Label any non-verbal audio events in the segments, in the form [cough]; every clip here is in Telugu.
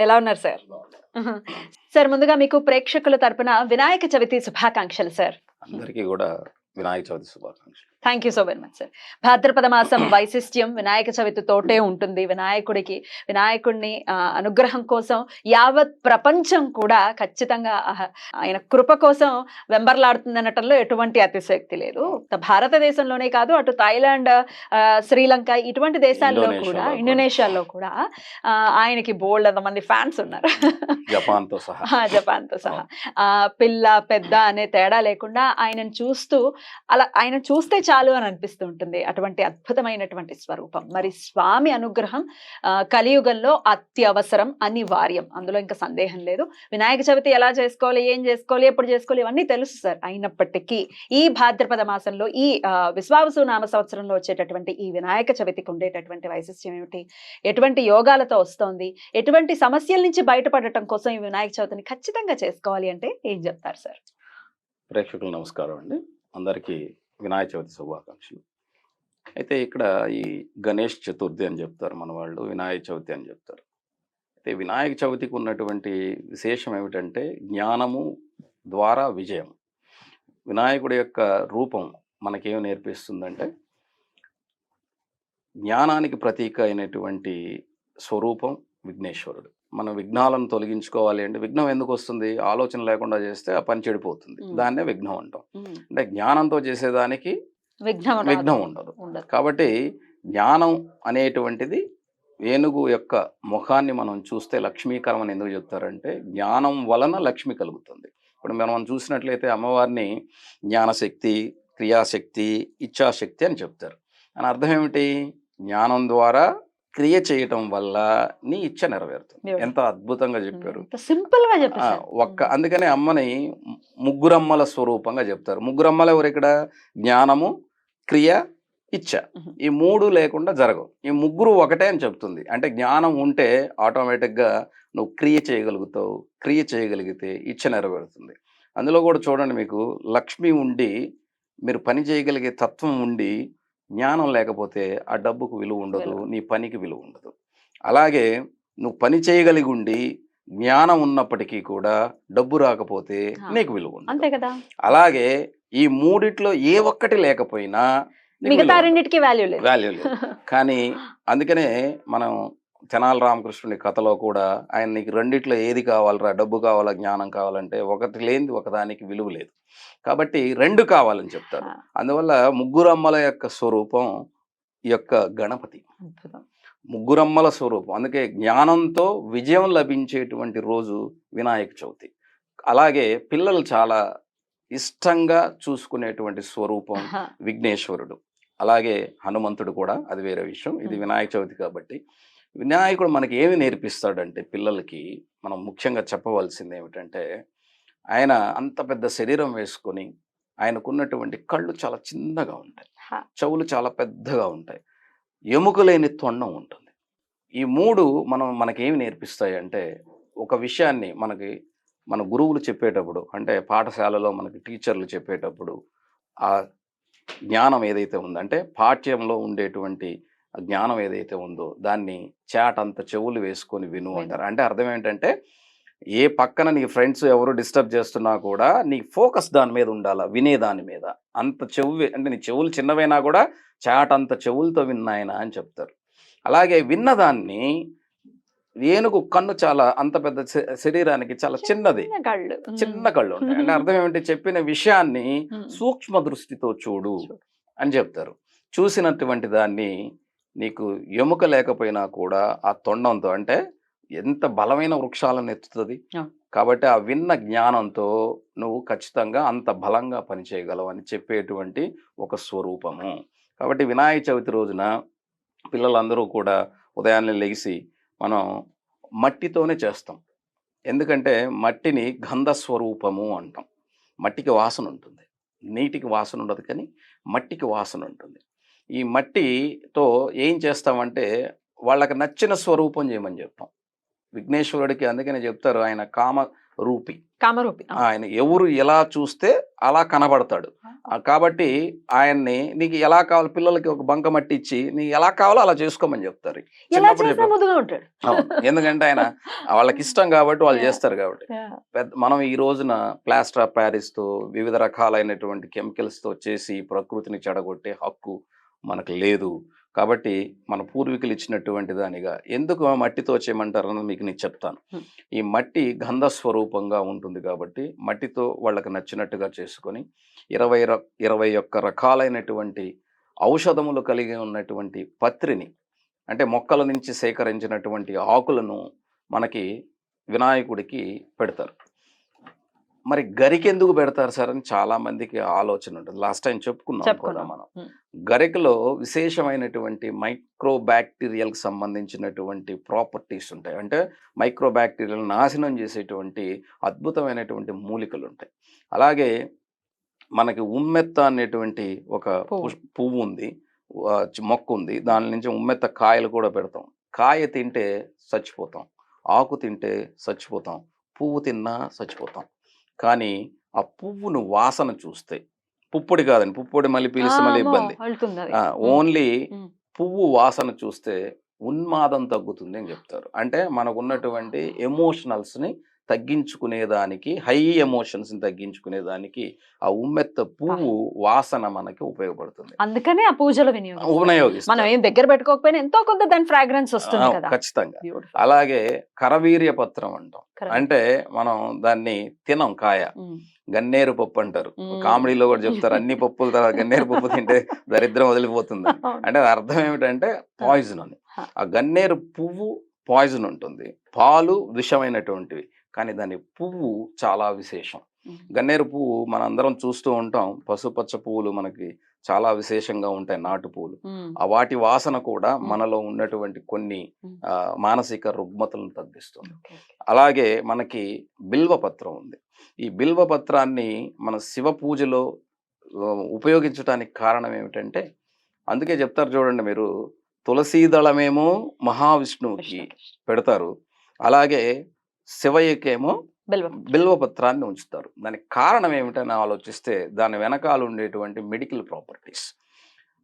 ఎలా ఉన్నారు సార్? సార్ ముందుగా మీకు ప్రేక్షకుల తరపున వినాయక చవితి శుభాకాంక్షలు సార్. అందరికీ కూడా వినాయక చవితి శుభాకాంక్షలు. Thank you so very much sir భాద్రపద మాసం వైశిష్ట్యం వినాయక చవితి తోటే ఉంటుంది. వినాయకుడికి వినాయకుడిని అనుగ్రహం కోసం యావత్ ప్రపంచం కూడా ఖచ్చితంగా ఆయన కృప కోసం వెంబర్లాడుతుంది అనటంలో ఎటువంటి అతిశక్తి లేదు. భారతదేశంలోనే కాదు అటు థాయిలాండ్ శ్రీలంక ఇటువంటి దేశాల్లో కూడా. ఇండోనేషియాలో కూడా ఆయనకి బోల్డ్ మంది ఫ్యాన్స్ ఉన్నారు. జపాన్తో సహా. ఆ, జపాన్తో సహా. పిల్ల పెద్ద అనే తేడా లేకుండా ఆయనను చూస్తూ అలా ఆయన చూస్తే చాలు అని అనిపిస్తూ ఉంటుంది. అటువంటి అద్భుతమైనటువంటి స్వరూపం. మరి స్వామి అనుగ్రహం కలియుగంలో అత్యవసరం అనివార్యం. అందులో ఇంకా సందేహం లేదు. వినాయక చవితి ఎలా చేసుకోవాలి ఏం చేసుకోవాలి ఎప్పుడు చేసుకోవాలి ఇవన్నీ తెలుసు సార్. అయినప్పటికీ ఈ భాద్రపద మాసంలో ఈ విశ్వాసు విశ్వావసు నామ సంవత్సరంలో వచ్చేటటువంటి ఈ వినాయక చవితికి ఉండేటటువంటి వైశిష్ట్యం ఏమిటి? ఎటువంటి యోగాలతో వస్తోంది? ఎటువంటి సమస్యల నుంచి బయటపడటం కోసం ఈ వినాయక చవితిని ఖచ్చితంగా చేసుకోవాలి అంటే ఏం చెప్తారు సార్? ప్రేక్షకులు నమస్కారం అండి. అందరికీ వినాయక చవితి శుభాకాంక్షలు. అయితే ఇక్కడ ఈ గణేష్ చతుర్థి అని చెప్తారు మన వాళ్ళు వినాయక చవితి అని చెప్తారు. అయితే వినాయక చవితికి ఉన్నటువంటి విశేషం ఏమిటంటే జ్ఞానము ద్వారా విజయం. వినాయకుడి యొక్క రూపం మనకేం నేర్పిస్తుందంటే జ్ఞానానికి ప్రతీక అయినటువంటి స్వరూపం విఘ్నేశ్వరుడు. మన విఘ్నాలను తొలగించుకోవాలి అంటే విఘ్నం ఎందుకు వస్తుంది? ఆలోచన లేకుండా చేస్తే ఆ పని చెడిపోతుంది. దాన్నే విఘ్నం అంటాం. అంటే జ్ఞానంతో చేసేదానికి విఘ్నం. విఘ్నం ఉండదు. ఉండదు. కాబట్టి జ్ఞానం అనేటువంటిది ఏనుగు యొక్క ముఖాన్ని మనం చూస్తే లక్ష్మీకరం అని ఎందుకు చెప్తారంటే జ్ఞానం వలన లక్ష్మి కలుగుతుంది. ఇప్పుడు మనం చూసినట్లయితే అమ్మవారిని జ్ఞానశక్తి క్రియాశక్తి ఇచ్ఛాశక్తి అని చెప్తారు. అని అర్థం ఏమిటి? జ్ఞానం ద్వారా క్రియ చేయటం వల్ల నీ ఇచ్చ నెరవేరుతుంది. ఎంత అద్భుతంగా చెప్పారు. సింపుల్గా ఆ, చెప్పేసారు ఒక్క అందుకనే అమ్మని ముగ్గురమ్మల స్వరూపంగా చెప్తారు. ముగ్గురమ్మలు ఎవరు ఇక్కడ? జ్ఞానము క్రియ ఇచ్చ. ఈ మూడు లేకుండా జరగవు. ఈ ముగ్గురు ఒకటే అని చెప్తుంది. అంటే జ్ఞానం ఉంటే ఆటోమేటిక్గా నువ్వు క్రియ చేయగలుగుతావు. క్రియ చేయగలిగితే ఇచ్చ నెరవేరుతుంది. అందులో కూడా చూడండి మీకు లక్ష్మి ఉండి మీరు పని చేయగలిగే తత్వం ఉండి జ్ఞానం లేకపోతే ఆ డబ్బుకు విలువ ఉండదు. నీ పనికి విలువ ఉండదు. అలాగే నువ్వు పని చేయగలిగి ఉండి జ్ఞానం ఉన్నప్పటికీ కూడా డబ్బు రాకపోతే. నీకు విలువ ఉండదు. అంతే కదా! అలాగే ఈ మూడిట్లో ఏ ఒక్కటి లేకపోయినా మిగతా రెండింటికి వాల్యూ లేదు. వాల్యూ లేదు. కానీ [laughs] అందుకనే మనం తెనాలి రామకృష్ణుని కథలో కూడా ఆయన నీకు రెండిట్లో ఏది కావాలరా? డబ్బు కావాలా? జ్ఞానం కావాలంటే ఒకటి లేనిది ఒకదానికి విలువ లేదు. కాబట్టి రెండు కావాలని చెప్తారు. అందువల్ల ముగ్గురమ్మల యొక్క స్వరూపం యొక్క గణపతి. ముగ్గురమ్మల స్వరూపం. అందుకే జ్ఞానంతో విజయం లభించేటువంటి రోజు వినాయక చవితి. అలాగే పిల్లలు చాలా ఇష్టంగా చూసుకునేటువంటి స్వరూపం. విఘ్నేశ్వరుడు. అలాగే హనుమంతుడు కూడా. అది వేరే విషయం. ఇది. వినాయక చవితి కాబట్టి. వినాయకుడు మనకి ఏమి నేర్పిస్తాడంటే పిల్లలకి మనం ముఖ్యంగా చెప్పవలసింది ఏమిటంటే ఆయన అంత పెద్ద శరీరం వేసుకొని ఆయనకున్నటువంటి కళ్ళు చాలా చిన్నగా ఉంటాయి. చెవులు చాలా పెద్దగా ఉంటాయి. ఎముక లేని తొండం ఉంటుంది. ఈ మూడు మనం మనకేమి నేర్పిస్తాయి అంటే ఒక విషయాన్ని మనకి మన గురువులు చెప్పేటప్పుడు అంటే పాఠశాలలో మనకి టీచర్లు చెప్పేటప్పుడు ఆ జ్ఞానం ఏదైతే ఉందో అంటే పాఠ్యంలో ఉండేటువంటి జ్ఞానం ఏదైతే ఉందో దాన్ని చాట్ అంత చెవులు వేసుకొని విను. అంటారు. అంటే అర్థం ఏంటంటే ఏ పక్కన నీ ఫ్రెండ్స్ ఎవరు డిస్టర్బ్ చేస్తున్నా కూడా నీ ఫోకస్ దాని మీద ఉండాలా? వినే దాని మీద. అంత చెవు అంటే నీ చెవులు చిన్నవైనా కూడా చాట్ అంత చెవులతో విన్నాయన అని చెప్తారు. అలాగే విన్నదాన్ని ఏనుగు కన్ను చాలా అంత పెద్ద శరీరానికి చాలా చిన్నది. చిన్న కళ్ళు. చిన్న కళ్ళు ఉంటాయి. అంటే అర్థం ఏమిటి? చెప్పిన విషయాన్ని. సూక్ష్మ దృష్టితో చూడు. అని చెప్తారు. చూసినటువంటి దాన్ని నీకు ఎముక లేకపోయినా కూడా ఆ తొండంతో అంటే ఎంత బలమైన వృక్షాలను ఎత్తుతుంది. కాబట్టి ఆ విన్న జ్ఞానంతో నువ్వు ఖచ్చితంగా అంత బలంగా పనిచేయగలవు అని చెప్పేటువంటి ఒక స్వరూపము. కాబట్టి వినాయక చవితి రోజున పిల్లలందరూ కూడా ఉదయాన్నే లెగిసి మనం మట్టితోనే చేస్తాం. ఎందుకంటే మట్టిని గంధ స్వరూపము అంటాం. మట్టికి వాసన ఉంటుంది. నీటికి వాసన ఉండదు కానీ మట్టికి వాసన ఉంటుంది. ఈ మట్టితో ఏం చేస్తామంటే వాళ్ళకి నచ్చిన స్వరూపం చేయమని చెప్తాం. విఘ్నేశ్వరుడికి అందుకనే చెప్తారు ఆయన కామ రూపి. కామరూపి. ఆయన ఎవరు ఎలా చూస్తే అలా కనబడతాడు. కాబట్టి ఆయన్ని నీకు ఎలా కావాలి పిల్లలకి ఒక బంక మట్టి ఇచ్చి నీకు ఎలా కావాలో అలా చేసుకోమని చెప్తారు. ఎందుకంటే ఆయన వాళ్ళకి ఇష్టం కాబట్టి వాళ్ళు. చేస్తారు కాబట్టి. పెద్ద మనం ఈ రోజున ప్లాస్టర్ ఆఫ్ ప్యారిస్తో వివిధ రకాలైనటువంటి కెమికల్స్తో చేసి ప్రకృతిని చెడగొట్టే హక్కు మనకు లేదు. కాబట్టి మన పూర్వీకులు ఇచ్చినటువంటి దానిగా ఎందుకు ఆ మట్టితో చేయమంటారు అన్నది మీకు నేను చెప్తాను. ఈ మట్టి గంధ స్వరూపంగా ఉంటుంది కాబట్టి మట్టితో వాళ్ళకి నచ్చినట్టుగా చేసుకొని ఇరవై ర ఇరవై ఒక్క రకాలైనటువంటి ఔషధములు కలిగి ఉన్నటువంటి పత్రిని అంటే మొక్కల నుంచి సేకరించినటువంటి ఆకులను మనకి వినాయకుడికి పెడతారు. మరి గరికి ఎందుకు పెడతారు సార్ అని చాలా మందికి ఆలోచన ఉంటుంది. లాస్ట్ టైం చెప్పుకున్నాం కూడా. మనం. గరికలో విశేషమైనటువంటి మైక్రో బ్యాక్టీరియాలకు సంబంధించినటువంటి ప్రాపర్టీస్ ఉంటాయి. అంటే మైక్రో బ్యాక్టీరియాలు నాశనం చేసేటువంటి అద్భుతమైనటువంటి మూలికలు ఉంటాయి అలాగే మనకి ఉమ్మెత్త అనేటువంటి ఒక పువ్వు. ఉంది. మొక్క ఉంది. దాని నుంచి ఉమ్మెత్త కాయలు కూడా పెడతాం. కాయ తింటే చచ్చిపోతాం. ఆకు తింటే చచ్చిపోతాం. పువ్వు తిన్నా చచ్చిపోతాం. కానీ ఆ పువ్వును వాసన చూస్తే పుప్పొడి కాదండి పుప్పొడి మళ్ళీ పీలిస్తే మళ్ళీ ఇబ్బంది. ఓన్లీ. పువ్వు వాసన చూస్తే ఉన్మాదం తగ్గుతుంది అని చెప్తారు. అంటే మనకు ఉన్నటువంటి ఎమోషనల్స్ని తగ్గించుకునేదానికి హై ఎమోషన్స్ని తగ్గించుకునేదానికి ఆ ఉమ్మెత్త పువ్వు వాసన మనకి ఉపయోగపడుతుంది. అందుకనే ఆ పూజలు వినియోగం మనం ఏం దగ్గర పెట్టుకోకపోయినా ఎంతో కొంత దాని ఫ్రాగ్రెన్స్ వస్తుంది కదా. ఖచ్చితంగా. అలాగే కరవీర్య పత్రం అంటాం. అంటే మనం దాన్ని తినం కాయ. గన్నేరు పప్పు అంటారు. కామెడీలో కూడా చెప్తారు అన్ని పప్పుల తర్వాత గన్నేరు పప్పు తింటే దరిద్రం వదిలిపోతుంది. అంటే అర్థం ఏమిటంటే పాయిజన్ అని. ఆ! గన్నేరు పువ్వు పాయిజన్ ఉంటుంది. పాలు విషమైనటువంటివి. కానీ దాని పువ్వు చాలా విశేషం. గన్నేరు పువ్వు మనందరం చూస్తూ ఉంటాం పసుపచ్చ పువ్వులు మనకి చాలా విశేషంగా ఉంటాయి నాటు పువ్వులు. ఆ వాటి వాసన కూడా. మనలో ఉన్నటువంటి కొన్ని మానసిక రుగ్మతలను తగ్గిస్తుంది. అలాగే మనకి బిల్వ పత్రం ఉంది ఈ బిల్వ పత్రాన్ని మన శివ పూజలో ఉపయోగించడానికి కారణం ఏమిటంటే అందుకే చెప్తారు చూడండి మీరు తులసీ దళమేమో మహావిష్ణువుకి. పెడతారు అలాగే శివయ్యకేమో బిల్వం. బిల్వ పత్రాన్ని ఉంచుతారు దానికి కారణం ఏమిటని ఆలోచిస్తే దాని వెనకాల ఉండేటువంటి మెడికల్ ప్రాపర్టీస్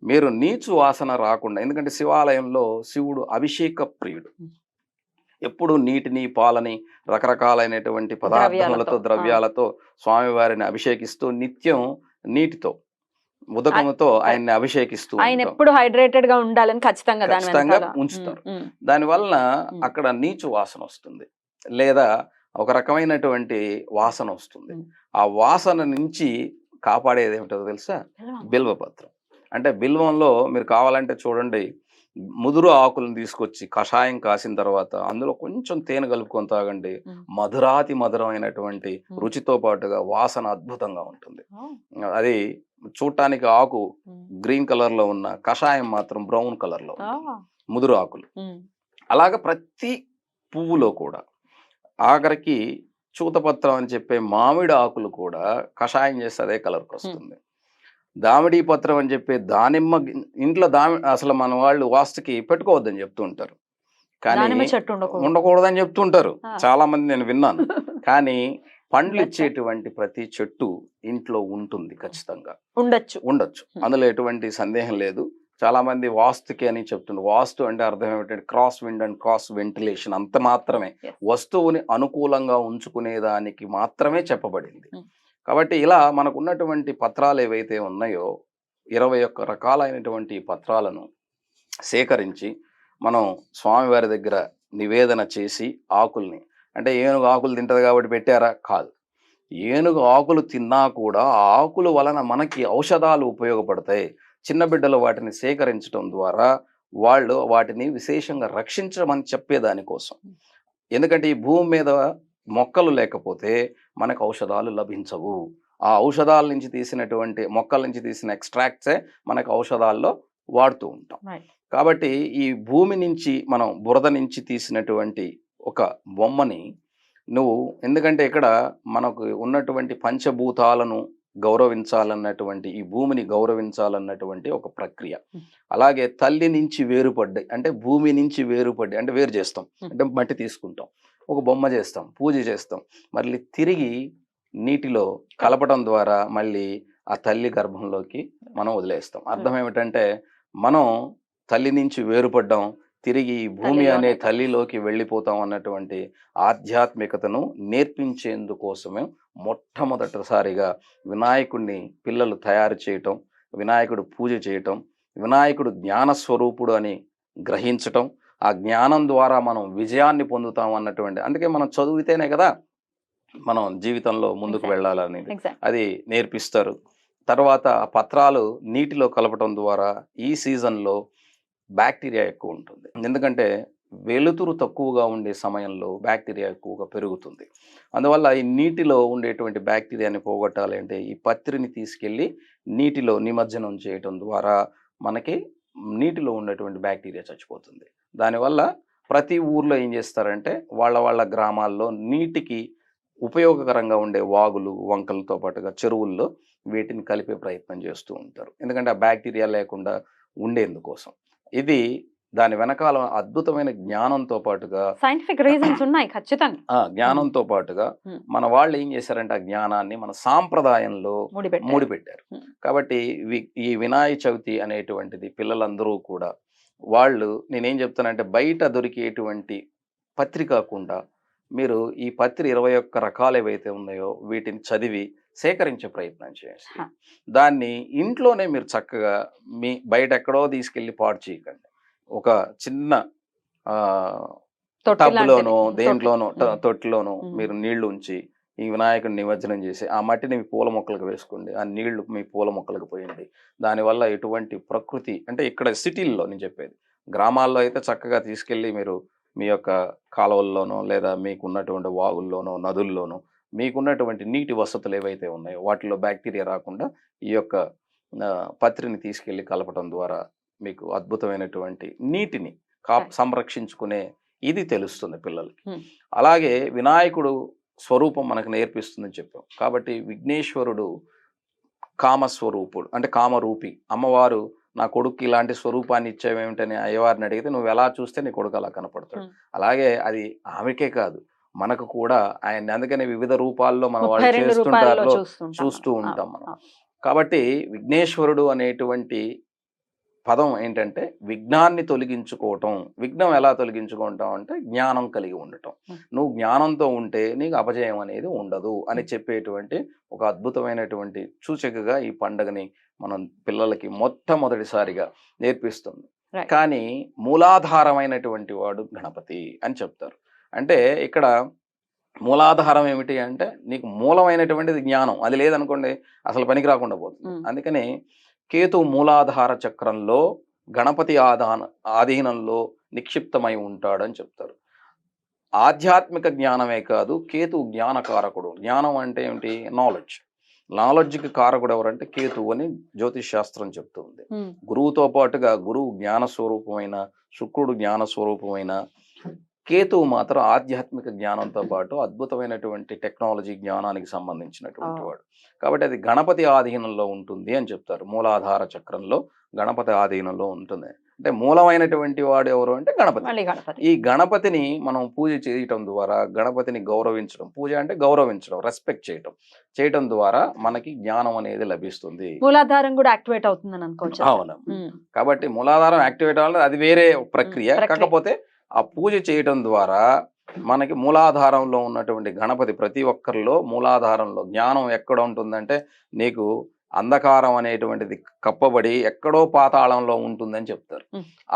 మీరు నీచు వాసన రాకుండా ఎందుకంటే శివాలయంలో శివుడు అభిషేక ప్రియుడు. ఎప్పుడు నీటిని పాలని రకరకాలైనటువంటి పదార్థములతో ద్రవ్యాలతో, స్వామివారిని అభిషేకిస్తూ నిత్యం నీటితో ఉదకముతో ఆయన్ని అభిషేకిస్తూ ఆయన. ఎప్పుడు హైడ్రేటెడ్గా ఉండాలని ఖచ్చితంగా ఖచ్చితంగా. ఉంచుతారు. దాని వలన. అక్కడ నీచు వాసన వస్తుంది లేదా ఒక రకమైనటువంటి వాసన వస్తుంది. ఆ వాసన నుంచి కాపాడేది ఏమిటో తెలుసా బిల్వం. బిల్వపత్రం అంటే బిల్వంలో మీరు కావాలంటే చూడండి ముదురు ఆకులను తీసుకొచ్చి కషాయం కాసిన తర్వాత అందులో కొంచెం తేనె కలుపుకొని తాగండి. మధురాతి మధురమైనటువంటి. రుచితో పాటుగా వాసన అద్భుతంగా ఉంటుంది. అది చూడటానికి ఆకు. గ్రీన్ కలర్లో ఉన్న కషాయం మాత్రం బ్రౌన్ కలర్లో. ముదురు ఆకులు. అలాగ ప్రతి పువ్వులో కూడా ఆఖరికి చూతపత్రం అని చెప్పే మామిడి ఆకులు కూడా కషాయం చేస్తే అదే కలర్కి వస్తుంది దామిడి పత్రం అని చెప్పే దానిమ్మ ఇంట్లో దామి అసలు మన వాళ్ళు వాస్తుకి పెట్టుకోవద్దని చెప్తూ ఉంటారు. కానీ దానిమ్మ చెట్టు ఉండకూడదు. ఉండకూడదని చెప్తుంటారు. చాలా మంది నేను విన్నాను. కానీ [laughs] పండ్లు. ఇచ్చేటువంటి ప్రతి చెట్టు ఇంట్లో ఉంటుంది ఖచ్చితంగా. ఉండొచ్చు. ఉండొచ్చు. అందులో ఎటువంటి సందేహం లేదు. చాలా మంది వాస్తుకి అని చెప్తుండ్రు. వాస్తు అంటే అర్థం ఏమిటంటే cross wind and cross ventilation అంత మాత్రమే. వస్తువుని అనుకూలంగా ఉంచుకునేదానికి మాత్రమే చెప్పబడింది. Hmm. కాబట్టి ఇలా మనకు ఉన్నటువంటి పత్రాలు ఏవైతే ఉన్నాయో ఇరవై ఒక్క రకాలైనటువంటి పత్రాలను సేకరించి మనం స్వామివారి దగ్గర నివేదన చేసి ఆకుల్ని అంటే ఏనుగు ఆకులు తింటది కాబట్టి పెట్టారా? కాదు. ఏనుగు ఆకులు తిన్నా కూడా ఆకుల వలన మనకి ఔషధాలు ఉపయోగపడతాయి. చిన్న బిడ్డలు వాటిని సేకరించడం ద్వారా వాళ్ళు వాటిని విశేషంగా రక్షించమని చెప్పేదానికోసం ఎందుకంటే ఈ భూమి మీద మొక్కలు లేకపోతే మనకు ఔషధాలు లభించవు. ఆ ఔషధాల నుంచి తీసినటువంటి మొక్కల నుంచి తీసిన ఎక్స్ట్రాక్ట్సే మనకు ఔషధాల్లో వాడుతూ ఉంటాం. కాబట్టి ఈ భూమి నుంచి మనం బురద నుంచి తీసినటువంటి ఒక బొమ్మని నువ్వు ఎందుకంటే ఇక్కడ మనకు ఉన్నటువంటి పంచభూతాలను గౌరవించాలన్నటువంటి ఈ భూమిని గౌరవించాలన్నటువంటి ఒక ప్రక్రియ. అలాగే తల్లి నుంచి వేరుపడ్డాయి అంటే భూమి నుంచి వేరుపడ్డాయి అంటే వేరు చేస్తాం. అంటే మట్టి తీసుకుంటాం ఒక బొమ్మ చేస్తాం పూజ చేస్తాం మళ్ళీ తిరిగి నీటిలో కలపడం ద్వారా మళ్ళీ ఆ తల్లి గర్భంలోకి మనం వదిలేస్తాం అర్థం ఏమిటంటే మనం తల్లి నుంచి వేరుపడ్డాం తిరిగి ఈ భూమి అనే. తల్లిలోకి వెళ్ళిపోతాం అన్నటువంటి ఆధ్యాత్మికతను నేర్పించేందుకోసమే మొట్టమొదటిసారిగా వినాయకుడిని పిల్లలు తయారు చేయటం వినాయకుడు పూజ చేయటం వినాయకుడు జ్ఞాన స్వరూపుడు అని గ్రహించటం ఆ జ్ఞానం ద్వారా మనం విజయాన్ని పొందుతాం అన్నటువంటి అందుకే మనం చదివితేనే కదా మనం జీవితంలో ముందుకు. వెళ్ళాలనేది అది నేర్పిస్తారు తర్వాత పత్రాలు నీటిలో కలపటం ద్వారా ఈ సీజన్లో బ్యాక్టీరియా ఎక్కువ ఉంటుంది ఎందుకంటే వెలుతురు తక్కువగా ఉండే సమయంలో బ్యాక్టీరియా ఎక్కువగా పెరుగుతుంది. అందువల్ల ఈ నీటిలో ఉండేటువంటి బ్యాక్టీరియాని పోగొట్టాలి అంటే ఈ పత్రిని తీసుకెళ్ళి నీటిలో నిమజ్జనం చేయటం ద్వారా మనకి నీటిలో ఉన్నటువంటి బ్యాక్టీరియా చచ్చిపోతుంది. దానివల్ల ప్రతి ఊర్లో ఏం చేస్తారంటే వాళ్ళ వాళ్ళ గ్రామాల్లో నీటికి ఉపయోగకరంగా ఉండే వాగులు వంకలతో పాటుగా చెరువుల్లో వీటిని కలిపే ప్రయత్నం చేస్తూ ఉంటారు. ఎందుకంటే ఆ బ్యాక్టీరియా లేకుండా ఉండేందుకోసం. ఇది దాని వెనకాల అద్భుతమైన జ్ఞానంతో పాటుగా సైంటిఫిక్ రీజన్స్ [clears throat] ఉన్నాయి ఖచ్చితంగా జ్ఞానంతో పాటుగా. మన వాళ్ళు ఏం చేశారంటే ఆ జ్ఞానాన్ని మన సాంప్రదాయంలో ముడిపెట్టారు. కాబట్టి ఈ వినాయక చవితి అనేటువంటిది పిల్లలందరూ కూడా వాళ్ళు నేనేం చెప్తానంటే బయట దొరికేటువంటి పత్రి కాకుండా మీరు ఈ పత్రి ఇరవై ఒక్క రకాలు ఏవైతే ఉన్నాయో వీటిని చదివి సేకరించే ప్రయత్నం చేయండి. దాన్ని ఇంట్లోనే మీరు చక్కగా మీ బయట ఎక్కడో తీసుకెళ్ళి పాడు చేయకండి ఒక చిన్న టబ్లోనో. దేంట్లోనో. తొట్టిలోనో. మీరు నీళ్ళు ఉంచి ఈ వినాయకుడిని నిమజ్జనం చేసి ఆ మట్టిని మీ పూల మొక్కలకు వేసుకోండి ఆ నీళ్ళు మీ పూల మొక్కలకు పోయండి దానివల్ల ఎటువంటి ప్రకృతి అంటే ఇక్కడ సిటీల్లో నేను చెప్పేది గ్రామాల్లో అయితే చక్కగా తీసుకెళ్ళి మీరు మీ యొక్క కాలువల్లోనో లేదా మీకు ఉన్నటువంటి వాగుల్లోనో నదుల్లోనో మీకున్నటువంటి నీటి వసతులు ఏవైతే ఉన్నాయో వాటిలో బ్యాక్టీరియా రాకుండా ఈ యొక్క పత్రిని తీసుకెళ్ళి కలపడం ద్వారా మీకు అద్భుతమైనటువంటి నీటిని కా. సంరక్షించుకునే ఇది తెలుస్తుంది పిల్లలకి. అలాగే వినాయకుడు స్వరూపం మనకు నేర్పిస్తుందని చెప్పాం కాబట్టి విఘ్నేశ్వరుడు కామస్వరూపుడు అంటే కామరూపి అమ్మవారు నా కొడుకు ఇలాంటి స్వరూపాన్ని ఇచ్చేవేమిటని అయ్యవారిని అడిగితే నువ్వు ఎలా చూస్తే నీ కొడుకు అలా కనపడతాడు. అలాగే అది ఆమెకే కాదు మనకు కూడా ఆయన అందుకనే వివిధ రూపాల్లో మన వాళ్ళు చేస్తుంటారు చూస్తుంటాం చూస్తూ. ఉంటాం మనం. కాబట్టి విఘ్నేశ్వరుడు అనేటువంటి పదం ఏంటంటే విఘ్నాన్ని తొలగించుకోవటం విఘ్నం ఎలా తొలగించుకుంటాం అంటే జ్ఞానం కలిగి ఉండటం. నువ్వు జ్ఞానంతో ఉంటే నీకు అపజయం అనేది ఉండదు అని చెప్పేటువంటి ఒక అద్భుతమైనటువంటి సూచికగా ఈ పండుగని మనం పిల్లలకి మొట్టమొదటిసారిగా నేర్పిస్తుంది. కానీ మూలాధారమైనటువంటి వాడు గణపతి అని చెప్తారు అంటే ఇక్కడ మూలాధారం ఏమిటి అంటే నీకు మూలమైనటువంటిది జ్ఞానం. అది లేదనుకోండి అసలు పనికి రాకుండా పోతుంది. అందుకని కేతు మూలాధార చక్రంలో గణపతి ఆధాన ఆధీనంలో నిక్షిప్తమై ఉంటాడని చెప్తారు. ఆధ్యాత్మిక జ్ఞానమే కాదు కేతు జ్ఞానకారకుడు. జ్ఞానం అంటే ఏమిటి? నాలెడ్జ్ నాలెడ్జ్కి కారకుడు ఎవరంటే కేతు అని జ్యోతిష్ శాస్త్రం చెప్తుంది. గురువుతో పాటుగా గురువు జ్ఞాన స్వరూపమైన శుక్రుడు జ్ఞాన స్వరూపమైన కేతువు మాత్రం ఆధ్యాత్మిక జ్ఞానంతో పాటు అద్భుతమైనటువంటి టెక్నాలజీ జ్ఞానానికి సంబంధించినటువంటి. వాడు. కాబట్టి అది గణపతి ఆధీనంలో ఉంటుంది అని చెప్తారు. మూలాధార చక్రంలో గణపతి ఆధీనంలో ఉంటుంది. అంటే మూలమైనటువంటి వాడు ఎవరు అంటే గణపతి. ఈ గణపతిని మనం పూజ చేయటం ద్వారా గణపతిని గౌరవించడం పూజ అంటే గౌరవించడం రెస్పెక్ట్ చేయటం చేయటం ద్వారా మనకి జ్ఞానం అనేది లభిస్తుంది. మూలాధారం కూడా యాక్టివేట్ అవుతుందని అనుకోవచ్చు. అవును. కాబట్టి మూలాధారం యాక్టివేట్ అవ్వాలి అది వేరే ప్రక్రియ. కాకపోతే ఆ పూజ చేయటం ద్వారా మనకి మూలాధారంలో ఉన్నటువంటి గణపతి ప్రతి ఒక్కరిలో మూలాధారంలో జ్ఞానం ఎక్కడ ఉంటుందంటే నీకు అంధకారం అనేటువంటిది కప్పబడి ఎక్కడో పాతాళంలో ఉంటుందని చెప్తారు.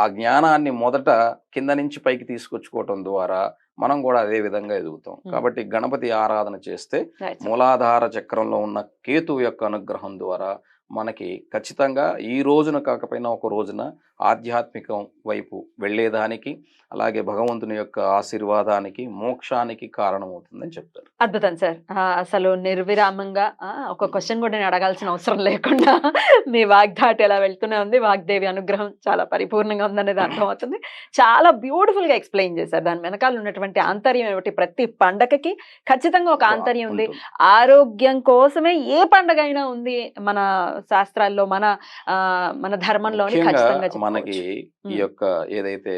ఆ జ్ఞానాన్ని మొదట కింద నుంచి పైకి తీసుకొచ్చుకోవటం ద్వారా మనం కూడా అదే విధంగా ఎదుగుతాం. కాబట్టి గణపతి ఆరాధన చేస్తే. మూలాధార చక్రంలో ఉన్న కేతు యొక్క అనుగ్రహం ద్వారా మనకి ఖచ్చితంగా ఈ రోజున కాకపోయినా ఒక రోజున ఆధ్యాత్మికం వైపు వెళ్ళేదానికి అలాగే భగవంతుని యొక్క ఆశీర్వాదానికి మోక్షానికి కారణమవుతుందని చెప్తారు. అద్భుతం సార్. అసలు నిర్విరామంగా ఒక క్వశ్చన్ కూడా నేను అడగాల్సిన అవసరం లేకుండా మీ వాగ్దాటి ఎలా వెళ్తూనే ఉంది. వాగ్దేవి అనుగ్రహం చాలా పరిపూర్ణంగా ఉందనేది అర్థమవుతుంది. చాలా బ్యూటిఫుల్గా ఎక్స్ప్లెయిన్ చేశారు. దాని వెనకాల ఉన్నటువంటి ఆంతర్యం ఏమిటి? ప్రతి పండగకి ఖచ్చితంగా ఒక ఆంతర్యం ఉంది. ఆరోగ్యం కోసమే ఏ పండగ అయినా ఉంది మన శాస్త్రాల్లో మన ఆ, మన ధర్మంలోని ఖచ్చితంగా మనకి. ఈ. యొక్క ఏదైతే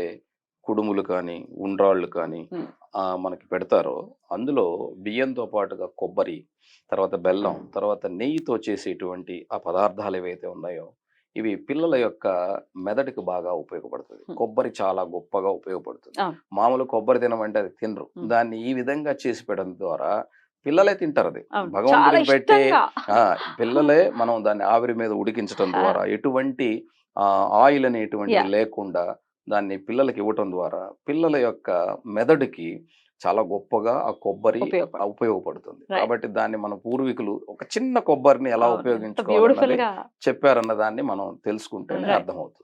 కుడుములు కానీ ఉండ్రాళ్ళు కానీ మనకి పెడతారో అందులో బియ్యంతో పాటుగా కొబ్బరి తర్వాత బెల్లం తర్వాత నెయ్యితో చేసేటువంటి ఆ పదార్థాలు ఏవైతే ఉన్నాయో ఇవి పిల్లల యొక్క మెదడుకి బాగా ఉపయోగపడుతుంది. కొబ్బరి చాలా గొప్పగా ఉపయోగపడుతుంది. మామూలు కొబ్బరి తినమంటే అది తినరు. దాన్ని ఈ విధంగా చేసి పెట్టడం ద్వారా పిల్లలే తింటారు అది భగవంతుడికి పెట్టే పిల్లలే మనం దాన్ని ఆవిరి మీద ఉడికించడం. ద్వారా ఎటువంటి ఆయిల్ అనేటువంటి. లేకుండా దాన్ని పిల్లలకి ఇవ్వటం ద్వారా పిల్లల యొక్క మెదడుకి చాలా గొప్పగా ఆ కొబ్బరి ఉపయోగపడుతుంది. కాబట్టి దాన్ని మన పూర్వీకులు ఒక చిన్న కొబ్బరిని ఎలా గా చెప్పారన్న దాన్ని మనం తెలుసుకుంటేనే. అర్థమవుతుంది